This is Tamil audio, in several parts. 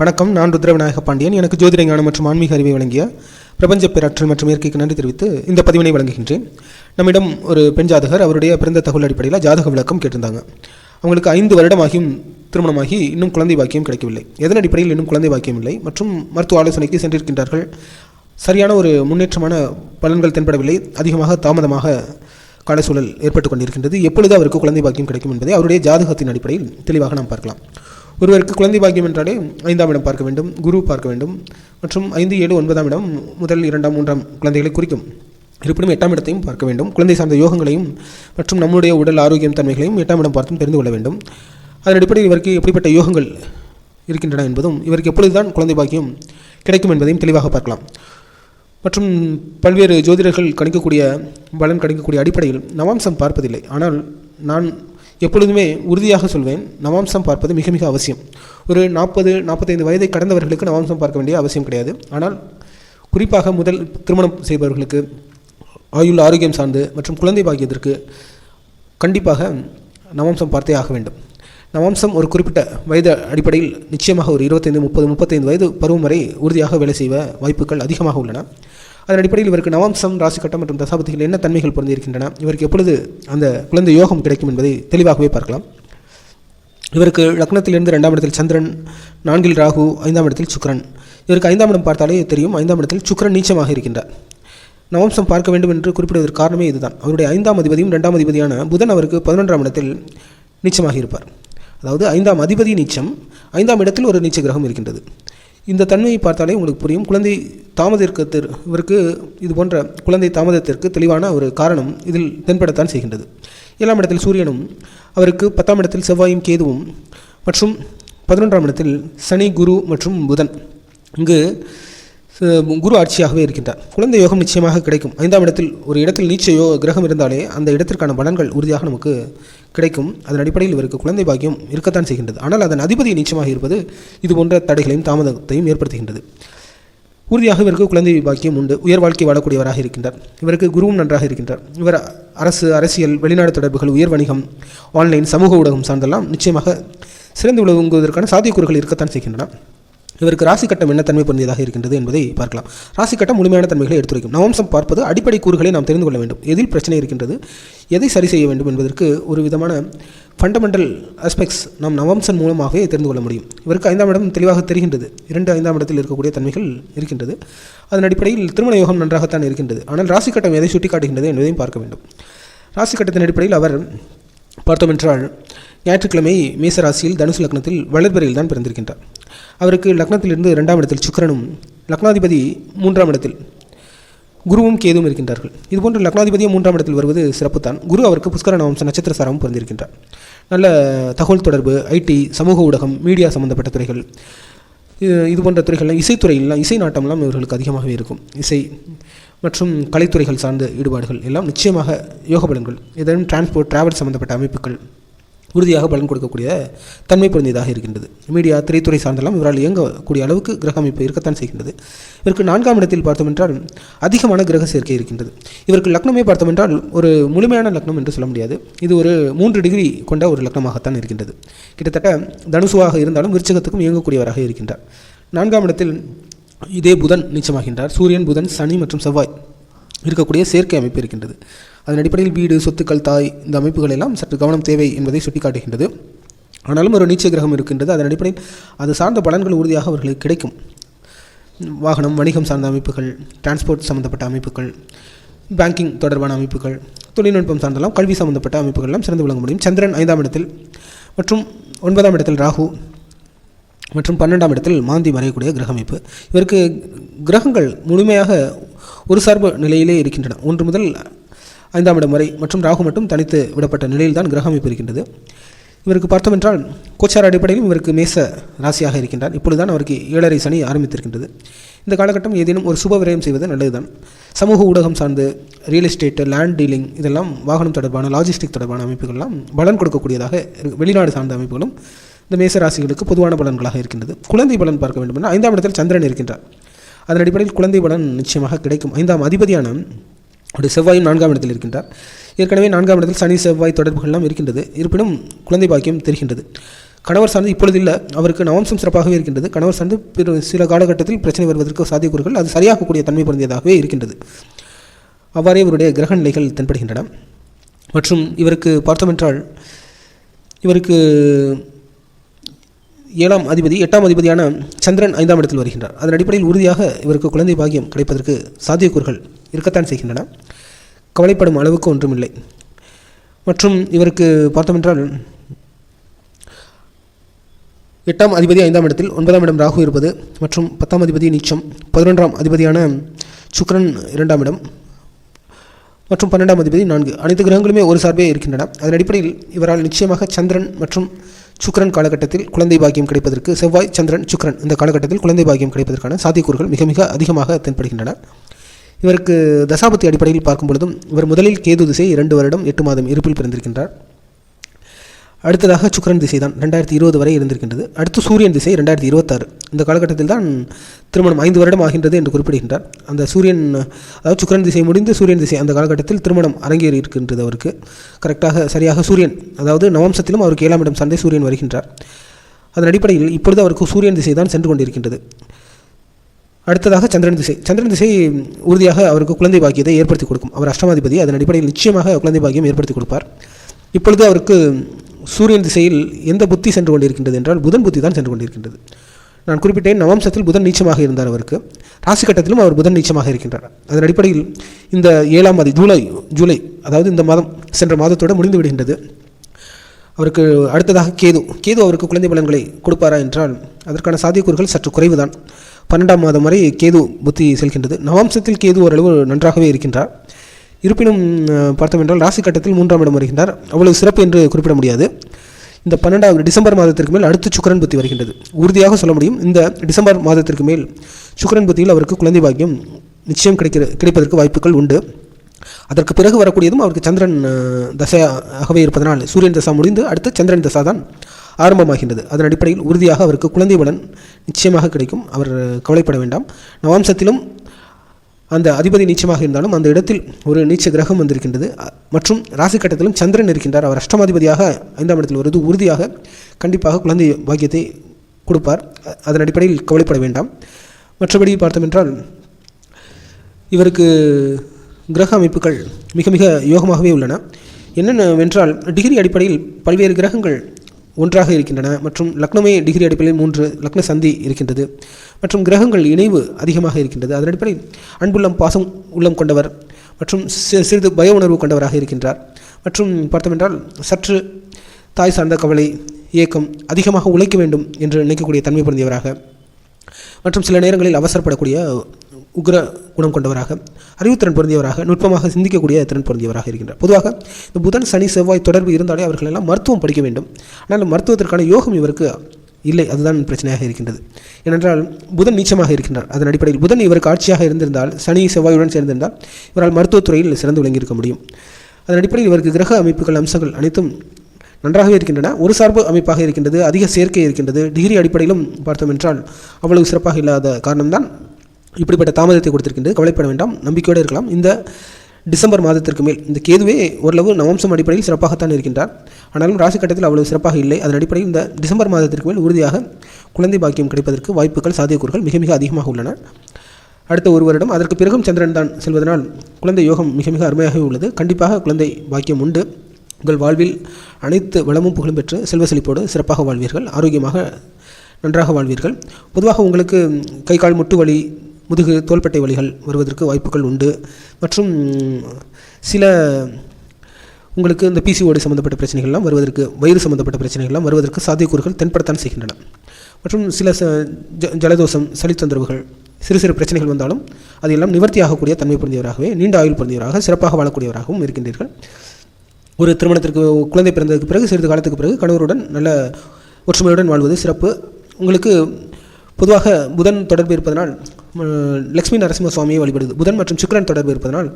வணக்கம் நான் ருத்ரவிநாயக பாண்டியன். எனக்கு ஜோதிட ஞானம் மற்றும் ஆன்மீக அறிவை வழங்கிய பிரபஞ்ச பேராற்றல் மற்றும் இயற்கைக்கு நன்றி தெரிவித்து இந்த பதிவினை வழங்குகின்றேன். நம்மிடம் ஒரு பெண் ஜாதகர் அவருடைய பிறந்த தகவல் அடிப்படையில் ஜாதக விளக்கம் கேட்டிருந்தாங்க. அவங்களுக்கு ஐந்து வருடமாகியும் திருமணமாகி இன்னும் குழந்தை பாக்கியம் கிடைக்கவில்லை. எதன் அடிப்படையில் இன்னும் குழந்தை பாக்கியம் இல்லை மற்றும் மருத்துவ ஆலோசனைக்கு சென்றிருக்கின்றார்கள். சரியான ஒரு முன்னேற்றமான பலன்கள் தென்படவில்லை. அதிகமாக தாமதமாக காலச்சூழல் ஏற்பட்டு கொண்டிருக்கின்றது. எப்பொழுது அவருக்கு குழந்தை பாக்கியம் கிடைக்கும் என்பதை அவருடைய ஜாதகத்தின் அடிப்படையில் தெளிவாக நாம் பார்க்கலாம். ஒருவருக்கு குழந்தை பாக்கியம் என்றாலே ஐந்தாம் இடம் பார்க்க வேண்டும் குரு பார்க்க வேண்டும். மற்றும் ஐந்து ஏழு ஒன்பதாம் இடம் முதல் இரண்டாம் மூன்றாம் குழந்தைகளை குறிக்கும். இருப்பினும் எட்டாம் இடத்தையும் பார்க்க வேண்டும். குழந்தை சார்ந்த யோகங்களையும் மற்றும் நம்முடைய உடல் ஆரோக்கியம் தன்மைகளையும் எட்டாம் இடம் பார்த்தும் தெரிந்து கொள்ள வேண்டும். அதன் அடிப்படையில் இவருக்கு எப்படிப்பட்ட யோகங்கள் இருக்கின்றன என்பதும் இவருக்கு எப்பொழுதுதான் குழந்தை பாக்கியம் கிடைக்கும் என்பதையும் தெளிவாக பார்க்கலாம். மற்றும் பல்வேறு ஜோதிடர்கள் கணிக்கக்கூடிய பலன் கணிக்கக்கூடிய அடிப்படையில் நவாம்சம் பார்ப்பதில்லை. ஆனால் நான் எப்பொழுதுமே உறுதியாக சொல்வேன் நவாம்சம் பார்ப்பது மிக மிக அவசியம். ஒரு நாற்பது நாற்பத்தைந்து வயதை கடந்தவர்களுக்கு நவாம்சம் பார்க்க வேண்டிய அவசியம் கிடையாது. ஆனால் குறிப்பாக முதல் திருமணம் செய்பவர்களுக்கு ஆயுள் ஆரோக்கியம் சார்ந்து மற்றும் குழந்தை பாக்கியத்திற்கு கண்டிப்பாக நவாம்சம் பார்த்தே ஆக வேண்டும். நவாம்சம் ஒரு குறிப்பிட்ட வயது அடிப்படையில் நிச்சயமாக ஒரு இருபத்தைந்து முப்பது முப்பத்தைந்து வயது பருவம் வரை உறுதியாக வேலை செய்வ வாய்ப்புகள் அதிகமாக உள்ளன. அதன் அடிப்படையில் இவருக்கு நவாம்சம் ராசி கட்டம் மற்றும் தசாபதிகள் என்ன தன்மைகள் பொருந்திருக்கின்றன இவருக்கு எப்பொழுது அந்த குழந்தை யோகம் கிடைக்கும் என்பதை தெளிவாகவே பார்க்கலாம். இவருக்கு லக்னத்திலிருந்து ரெண்டாம் இடத்தில் சந்திரன் நான்கில் ராகு ஐந்தாம் இடத்தில் சுக்ரன் இவருக்கு ஐந்தாம் இடம் பார்த்தாலே தெரியும் ஐந்தாம் இடத்தில் சுக்கிரன் நீச்சமாக இருக்கின்றார். நவம்சம் பார்க்க வேண்டும் என்று குறிப்பிடுவதற்கு காரணமே இதுதான். அவருடைய ஐந்தாம் அதிபதியும் ரெண்டாம் அதிபதியான புதன் அவருக்கு பதினொன்றாம் இடத்தில் நீச்சமாக இருப்பார். அதாவது ஐந்தாம் அதிபதி நீச்சம் ஐந்தாம் இடத்தில் ஒரு நீச்ச கிரகம் இருக்கின்றது. இந்த தன்மையை பார்த்தாலே உங்களுக்கு புரியும். குழந்தை தாமதத்திற்கு இவருக்கு இது போன்ற குழந்தை தாமதத்திற்கு தெளிவான ஒரு காரணம் இதில் தென்படத்தான் செய்கின்றது. ஏழாம் இடத்தில் சூரியனும் அவருக்கு பத்தாம் இடத்தில் செவ்வாயும் கேதுவும் மற்றும் பதினொன்றாம் இடத்தில் சனி குரு மற்றும் புதன். இங்கு குரு ஆட்சியாகவே இருக்கின்றார். குழந்தை யோகம் நிச்சயமாக கிடைக்கும். ஐந்தாம் இடத்தில் ஒரு இடத்தில் நீச்ச யோ கிரகம் இருந்தாலே அந்த இடத்திற்கான பலன்கள் உறுதியாக நமக்கு கிடைக்கும். அதன் அடிப்படையில் இவருக்கு குழந்தை பாக்கியம் இருக்கத்தான் செய்கின்றது. ஆனால் அதன் அதிபதி நீச்சமாக இருப்பது இது போன்ற தடைகளையும் தாமதத்தையும் ஏற்படுத்துகின்றது. உறுதியாக இவருக்கு குழந்தை பாக்கியம் உண்டு. உயர் வாழ்க்கை வாழக்கூடியவராக இருக்கின்றார். இவருக்கு குருவும் நன்றாக இருக்கின்றார். இவர் அரசு அரசியல் வெளிநாடு தொடர்புகள் உயர் வணிகம் ஆன்லைன் சமூக ஊடகம் சார்ந்தெல்லாம் நிச்சயமாக சிறந்து விளங்குவதற்கான சாத்தியக்கூறுகள் இருக்கத்தான் செய்கின்றன. இவருக்கு ராசி கட்டம் என்ன தன்மை பொருந்தியதாக இருக்கின்றது என்பதை பார்க்கலாம். ராசி கட்டம் முழுமையான தன்மைகளை எடுத்துரைக்கும். நவம்சம் பார்ப்பது அடிப்படை கூறுகளை நாம் தெரிந்து கொள்ள வேண்டும். எதில் பிரச்சனை இருக்கின்றது எதை சரி செய்ய வேண்டும் என்பதற்கு ஒரு விதமான ஃபண்டமெண்டல் ஆஸ்பெக்ட்ஸ் நாம் நவம்சன் மூலமாகவே தெரிந்து கொள்ள முடியும். இவருக்கு ஐந்தாம் இடம் தெளிவாக தெரிகின்றது. இரண்டு ஐந்தாம் இடத்தில் இருக்கக்கூடிய தன்மைகள் இருக்கின்றது. அதன் அடிப்படையில் திருமண யோகம் நன்றாகத்தான் இருக்கின்றது. ஆனால் ராசி கட்டம் எதை சுட்டிக்காட்டுகின்றது என்பதையும் பார்க்க வேண்டும். ராசி கட்டத்தின் அடிப்படையில் அவர் பார்த்தோமென்றால் ஞாயிற்றுக்கிழமை மேச ராசியில் தனுசு லக்னத்தில் வளர்பிறையில் தான் பிறந்திருக்கின்றார். அவருக்கு லக்னத்திலிருந்து இரண்டாம் இடத்தில் சுக்கரனும் லக்னாதிபதி மூன்றாம் இடத்தில் குருவும் கேதுவும் இருக்கின்றார்கள். இதுபோன்று லக்னாதிபதியும் மூன்றாம் இடத்தில் வருவது சிறப்புத்தான். குரு அவருக்கு புஷ்கர நவம்ச நட்சத்திர சாரமும் பிறந்திருக்கின்றார். நல்ல தகவல் தொடர்பு ஐடி சமூக ஊடகம் மீடியா சம்பந்தப்பட்ட துறைகள் இது- போன்ற துறைகள்லாம் இசைத்துறையெல்லாம் இசை நாட்டம்லாம் இவர்களுக்கு அதிகமாகவே இருக்கும். இசை மற்றும் கலைத்துறைகள் சார்ந்த ஈடுபாடுகள் எல்லாம் நிச்சயமாக யோக பலன்கள் ஏதேனும் டிரான்ஸ்போர்ட் டிராவல் சம்பந்தப்பட்ட அமைப்புகள் உறுதியாக பலன் கொடுக்கக்கூடிய தன்மை பொருந்தியதாக இருக்கின்றது. மீடியா திரைத்துறை சார்ந்தெல்லாம் இவரால் இயங்கக்கூடிய அளவுக்கு கிரக அமைப்பு இருக்கத்தான் செய்கின்றது. இவருக்கு நான்காம் இடத்தில் பார்த்தோம் என்றால் அதிகமான கிரக சேர்க்கை இருக்கின்றது. இவருக்கு லக்னமே பார்த்தோம் என்றால் ஒரு முழுமையான லக்னம் என்று சொல்ல முடியாது. இது ஒரு மூன்று டிகிரி கொண்ட ஒரு லக்னமாகத்தான் இருக்கின்றது. கிட்டத்தட்ட தனுசுவாக இருந்தாலும் விருச்சகத்துக்கும் இயங்கக்கூடியவராக இருக்கின்றார். நான்காம் இடத்தில் இதே புதன் நீச்சமாகின்றார். சூரியன் புதன் சனி மற்றும் செவ்வாய் இருக்கக்கூடிய சேர்க்கை அமைப்பு இருக்கின்றது. அதன் அடிப்படையில் வீடு சொத்துக்கள் தாய் இந்த அமைப்புகள் எல்லாம் சற்று கவனம் தேவை என்பதை சுட்டிக்காட்டுகின்றது. ஆனாலும் ஒரு நீச்ச கிரகம் இருக்கின்றது. அதன் அடிப்படையில் அது சார்ந்த பலன்கள் உறுதியாக அவர்களுக்கு கிடைக்கும். வாகனம் வணிகம் சார்ந்த அமைப்புகள் டிரான்ஸ்போர்ட் சம்பந்தப்பட்ட அமைப்புகள் பேங்கிங் தொடர்பான அமைப்புகள் தொழில்நுட்பம் சார்ந்தெல்லாம் கல்வி சம்பந்தப்பட்ட அமைப்புகள்லாம் சிறந்து விளங்க முடியும். சந்திரன் ஐந்தாம் இடத்தில் மற்றும் ஒன்பதாம் இடத்தில் ராகு மற்றும் பன்னெண்டாம் இடத்தில் மாந்தி மறையக்கூடிய கிரக அமைப்பு. இவருக்கு கிரகங்கள் முழுமையாக ஒரு சார்பு நிலையிலே இருக்கின்றன. ஒன்று முதல் ஐந்தாம் இடம் வரை மற்றும் ராகு மட்டும் தனித்து விடப்பட்ட நிலையில் தான் கிரக அமைப்பு இருக்கின்றது. இவருக்கு பார்த்தோம் என்றால் கோச்சார அடிப்படையிலும் இவருக்கு மேச ராசியாக இருக்கின்றார். இப்பொழுதுதான் அவருக்கு ஏழரை சனி ஆரம்பித்திருக்கின்றது. இந்த காலகட்டம் ஏதேனும் ஒரு சுப விரயம் செய்வது நல்லதுதான். சமூக ஊடகம் சார்ந்து ரியல் எஸ்டேட்டு லேண்ட் டீலிங் இதெல்லாம் வாகனம் தொடர்பான லாஜிஸ்டிக் தொடர்பான அமைப்புகள்லாம் பலன் கொடுக்கக்கூடியதாக வெளிநாடு சார்ந்த அமைப்புகளும் இந்த மேச ராசிகளுக்கு பொதுவான பலன்களாக இருக்கின்றது. குழந்தை பலன் பார்க்க வேண்டுமென்றால் ஐந்தாம் இடத்தில் சந்திரன் இருக்கின்றார். அதன் அடிப்படையில் குழந்தை பலன் நிச்சயமாக கிடைக்கும். ஐந்தாம் அதிபதியான ஒரு செவ்வாயும் நான்காம் இடத்தில் இருக்கின்றார். ஏற்கனவே நான்காம் இடத்தில் சனி செவ்வாய் தொடர்புகள் எல்லாம் இருக்கின்றது. இருப்பினும் குழந்தை பாக்கியம் தெரிகின்றது. கணவர் சார்ந்து இப்பொழுது இல்லை. அவருக்கு நவம்சம் சிறப்பாகவே இருக்கின்றது. கணவர் சார்ந்து பிற சில காலகட்டத்தில் பிரச்சனை வருவதற்கு சாத்தியக்கூறுகள் அது சரியாகக்கூடிய தன்மை பொருந்தியதாகவே இருக்கின்றது. அவ்வாறே இவருடைய கிரக நிலைகள் தென்படுகின்றன. மற்றும் இவருக்கு பார்த்தோமென்றால் இவருக்கு ஏழாம் அதிபதி எட்டாம் அதிபதியான சந்திரன் ஐந்தாம் இடத்தில் வருகின்றார். அதன் அடிப்படையில் உறுதியாக இவருக்கு குழந்தை பாக்கியம் கிடைப்பதற்கு சாத்தியக்கூறுகள் இருக்கத்தான் செய்கின்றன. கவலைப்படும் அளவுக்கு ஒன்றுமில்லை. மற்றும் இவருக்கு பார்த்தோமென்றால் எட்டாம் அதிபதி ஐந்தாம் இடத்தில் ஒன்பதாம் இடம் ராகு இருப்பது மற்றும் பத்தாம் அதிபதி நீச்சம் பதினொன்றாம் அதிபதியான சுக்ரன் இரண்டாம் இடம் மற்றும் பன்னெண்டாம் அதிபதி நான்கு. அனைத்து கிரகங்களுமே ஒரு சார்பே இருக்கின்றன. அதன் அடிப்படையில் இவரால் நிச்சயமாக சந்திரன் மற்றும் சுக்கிரன் காலகட்டத்தில் குழந்தை பாக்கியம் கிடைப்பதற்கு செவ்வாய் சந்திரன் சுக்கிரன் இந்த காலகட்டத்தில் குழந்தை பாக்கியம் கிடைப்பதற்கான சாத்தியக்கூறுகள் மிக மிக அதிகமாக தென்படுகின்றன. இவருக்கு தசாபத்தி அடிப்படையில் பார்க்கும் பொழுதும் இவர் முதலில் கேது திசை இரண்டு வருடம் எட்டு மாதம் இருப்பில் பிறந்திருக்கின்றார். அடுத்ததாக சுக்கரன் திசை தான் ரெண்டாயிரத்தி இருபது வரை இருந்திருக்கின்றது. அடுத்து சூரியன் திசை ரெண்டாயிரத்தி இருபத்தாறு. இந்த காலகட்டத்தில் தான் திருமணம் ஐந்து வருடம் ஆகின்றது என்று குறிப்பிடுகின்றார். அந்த சூரியன் அதாவது சுக்கரன் திசை முடிந்து சூரியன் திசை அந்த காலகட்டத்தில் திருமணம் அரங்கேறி இருக்கின்றது அவருக்கு. கரெக்டாக சரியாக சூரியன் அதாவது நவம்சத்திலும் அவருக்கு ஏழாம் இடம் சண்டை சூரியன் வருகின்றார். அதன் அடிப்படையில் இப்பொழுது அவருக்கு சூரியன் திசை தான் சென்று கொண்டிருக்கின்றது. அடுத்ததாக சந்திரன் திசை. சந்திரன் திசை உறுதியாக அவருக்கு குழந்தை பாக்கியத்தை ஏற்படுத்தி கொடுக்கும். அவர் அஷ்டமாதிபதி. அதன் அடிப்படையில் நிச்சயமாக குழந்தை பாக்கியம் ஏற்படுத்தி கொடுப்பார். இப்பொழுது அவருக்கு சூரியன் திசையில் எந்த புத்தி சென்று கொண்டிருக்கின்றது என்றால் புதன் புத்தி தான் சென்று கொண்டிருக்கின்றது. நான் குறிப்பிட்டேன் நவம்சத்தில் புதன் நீச்சமாக இருந்தார் அவருக்கு. ராசி கட்டத்திலும் அவர் புதன் நீச்சமாக இருக்கின்றார். அதன் அடிப்படையில் இந்த ஏழாம் மாதம் ஜூலை ஜூலை அதாவது இந்த மாதம் சென்ற மாதத்தோடு முடிந்து விடுகின்றது. அவருக்கு அடுத்ததாக கேது. கேது அவருக்கு குழந்தை பலன்களை கொடுப்பாரா என்றால் அதற்கான சாத்தியக்கூறுகள் சற்று குறைவுதான். பன்னெண்டாம் மாதம் வரை கேது புத்தி செல்கின்றது. நவாம்சத்தில் கேது ஓரளவு நன்றாகவே இருக்கின்றார். இருப்பினும் அஹ், பார்த்தோம் என்றால் ராசி கட்டத்தில் மூன்றாம் இடம் வருகின்றார். அவ்வளவு சிறப்பு என்று குறிப்பிட முடியாது. இந்த பன்னெண்டாவது டிசம்பர் மாதத்திற்கு மேல் அடுத்து சுக்கரன் புத்தி வருகின்றது. உறுதியாக சொல்ல முடியும் இந்த டிசம்பர் மாதத்திற்கு மேல் சுக்கரன் புத்தியில் அவருக்கு குழந்தை பாக்கியம் நிச்சயம் கிடைக்கிற கிடைப்பதற்கு வாய்ப்புகள் உண்டு. அதற்கு பிறகு வரக்கூடியதும் அவருக்கு சந்திரன் தசையாகவே இருப்பதனால் சூரியன் தசா முடிந்து அடுத்து சந்திரன் தசா தான் ஆரம்பமாகின்றது. அதன் அடிப்படையில் உறுதியாக அவருக்கு குழந்தை பலன் நிச்சயமாக கிடைக்கும். அவர் கவலைப்பட வேண்டாம். நவாம்சத்திலும் அந்த அதிபதி நீச்சமாக இருந்தாலும் அந்த இடத்தில் ஒரு நீச்ச கிரகம் வந்திருக்கின்றது. மற்றும் ராசி கட்டத்திலும் சந்திரன் இருக்கின்றார். அவர் அஷ்டமாதிபதியாக ஐந்தாம் இடத்தில் வருவது உறுதியாக கண்டிப்பாக குழந்தை பாக்கியத்தை கொடுப்பார். அதன் அடிப்படையில் கவலைப்பட வேண்டாம். மற்றபடி பார்த்தோம் என்றால் இவருக்கு கிரக அமைப்புகள் மிக மிக யோகமாகவே உள்ளன. என்னென்னவென்றால் டிகிரி அடிப்படையில் பல்வேறு கிரகங்கள் ஒன்றாக இருக்கின்றன. மற்றும் லக்னமே டிகிரி அடிப்படையில் மூன்று லக்ன சந்தி இருக்கின்றது. மற்றும் கிரகங்கள் இணைவு அதிகமாக இருக்கின்றது. அதன் அடிப்படையில் அன்புள்ளம் பாசம் உள்ளம் கொண்டவர் மற்றும் சிறிது பய உணர்வு கொண்டவராக இருக்கின்றார். மற்றும் பார்த்தோமென்றால் சற்று தாய் சார்ந்த கவலை இயக்கம் அதிகமாக உழைக்க வேண்டும் என்று நினைக்கக்கூடிய தன்மை பொருந்தியவராக. மற்றும் சில நேரங்களில் அவசரப்படக்கூடிய உக்ர குணம் கொண்டவராக அறிவுத்திறன் பொருந்தியவராக நுட்பமாக சிந்திக்கக்கூடிய திறன் பொருந்தியவராக இருக்கின்றார். பொதுவாக இந்த புதன் சனி செவ்வாய் தொடர்பு இருந்தாலே அவர்கள் எல்லாம் மருத்துவம் படிக்க வேண்டும். ஆனால் மருத்துவத்திற்கான யோகம் இவருக்கு இல்லை அதுதான் பிரச்சனையாக இருக்கின்றது. ஏனென்றால் புதன் நீச்சமாக இருக்கின்றார். அதன் அடிப்படையில் புதன் இவருக்கு ஆட்சியாக இருந்திருந்தால் சனி செவ்வாயுடன் சேர்ந்திருந்தால் இவரால் மருத்துவத்துறையில் சிறந்து விளங்கியிருக்க முடியும். அதன் அடிப்படையில் இவருக்கு கிரக அமைப்புகள் அம்சங்கள் அனைத்தும் நன்றாகவே இருக்கின்றன. ஒரு சார்பு அமைப்பாக இருக்கின்றது அதிக சேர்க்கை இருக்கின்றது. டிகிரி அடிப்படையிலும் பார்த்தோம் என்றால் அவ்வளவு சிறப்பாக இல்லாத காரணம்தான் இப்படிப்பட்ட தாமதத்தை கொடுத்திருக்கின்றது. கவலைப்பட வேண்டாம். நம்பிக்கையோடு இருக்கலாம். இந்த டிசம்பர் மாதத்திற்கு மேல் இந்த கேதுவே ஓரளவு நவம்சம் அடிப்படையில் சிறப்பாகத்தான் இருக்கின்றார். ஆனாலும் ராசி கட்டத்தில் அவ்வளவு சிறப்பாக இல்லை. அதன் அடிப்படையில் இந்த டிசம்பர் மாதத்திற்கு மேல் உறுதியாக குழந்தை பாக்கியம் கிடைப்பதற்கு வாய்ப்புகள் சாத்தியக்கூறுகள் மிக மிக அதிகமாக உள்ளன. அடுத்த ஒரு வருடம் அதற்கு பிறகும் சந்திரன் தான் செல்வதனால் குழந்தை யோகம் மிக மிக அருமையாகவே உள்ளது. கண்டிப்பாக குழந்தை பாக்கியம் உண்டு. உங்கள் வாழ்வில் அனைத்து வளமும் புகழும் பெற்று செல்வ செழிப்போடு சிறப்பாக வாழ்வீர்கள். ஆரோக்கியமாக நன்றாக வாழ்வீர்கள். பொதுவாக உங்களுக்கு கை கால் முட்டு வலி முதுகு தோள்பட்டை வலிகள் வருவதற்கு வாய்ப்புகள் உண்டு. மற்றும் சில உங்களுக்கு இந்த பிசிஓடி சம்மந்தப்பட்ட பிரச்சனைகள்லாம் வருவதற்கு வயிறு சம்மந்தப்பட்ட பிரச்சனைகள்லாம் வருவதற்கு சாத்தியக்கூறுகள் தென்படத்தான் செய்கின்றன. மற்றும் சில ச ஜ ஜலதோஷம் சளித்தொந்தரவுகள் சிறு சிறு பிரச்சனைகள் வந்தாலும் அதையெல்லாம் நிவர்த்தியாகக்கூடிய தன்மை பொருந்தியவராகவே நீண்ட ஆயுள் பொருந்தியவராக சிறப்பாக வாழக்கூடியவராகவும் இருக்கின்றீர்கள். ஒரு திருமணத்திற்கு குழந்தை பிறந்ததுக்கு பிறகு சிறிது காலத்துக்கு பிறகு கணவருடன் நல்ல ஒற்றுமையுடன் வாழ்வது சிறப்பு. உங்களுக்கு பொதுவாக புதன் தொடர்பு இருப்பதனால் லக்ஷ்மி நரசிம்ம சுவாமியை வழிபடுது. புதன் மற்றும் சுக்கரன் தொடர்பு இருப்பதனால்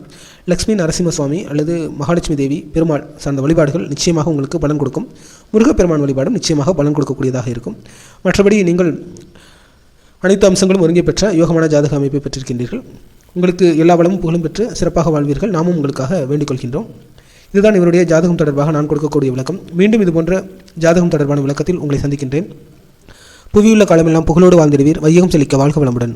லக்ஷ்மி நரசிம்ம சுவாமி அல்லது மகாலட்சுமி தேவி பெருமாள் சார்ந்த வழிபாடுகள் நிச்சயமாக உங்களுக்கு பலன் கொடுக்கும். முருகப்பெருமான் வழிபாடும் நிச்சயமாக பலன் கொடுக்கக்கூடியதாக இருக்கும். மற்றபடி நீங்கள் அனைத்து அம்சங்களும் ஒருங்கே பெற்ற யோகமான ஜாதக அமைப்பை பெற்றிருக்கின்றீர்கள். உங்களுக்கு எல்லா வளமும் புகழும் பெற்று சிறப்பாக வாழ்வீர்கள். நாமும் உங்களுக்காக வேண்டிக் கொள்கின்றோம். இதுதான் இவருடைய ஜாதகம் தொடர்பாக நான் கொடுக்கக்கூடிய விளக்கம். மீண்டும் இதுபோன்ற ஜாதகம் தொடர்பான விளக்கத்தில் உங்களை சந்திக்கின்றேன். புவியுள்ள காலமெல்லாம் புகழோடு வாழ்ந்திடுவீர். வையகம் செழிக்க வாழ்க வளமுடன்.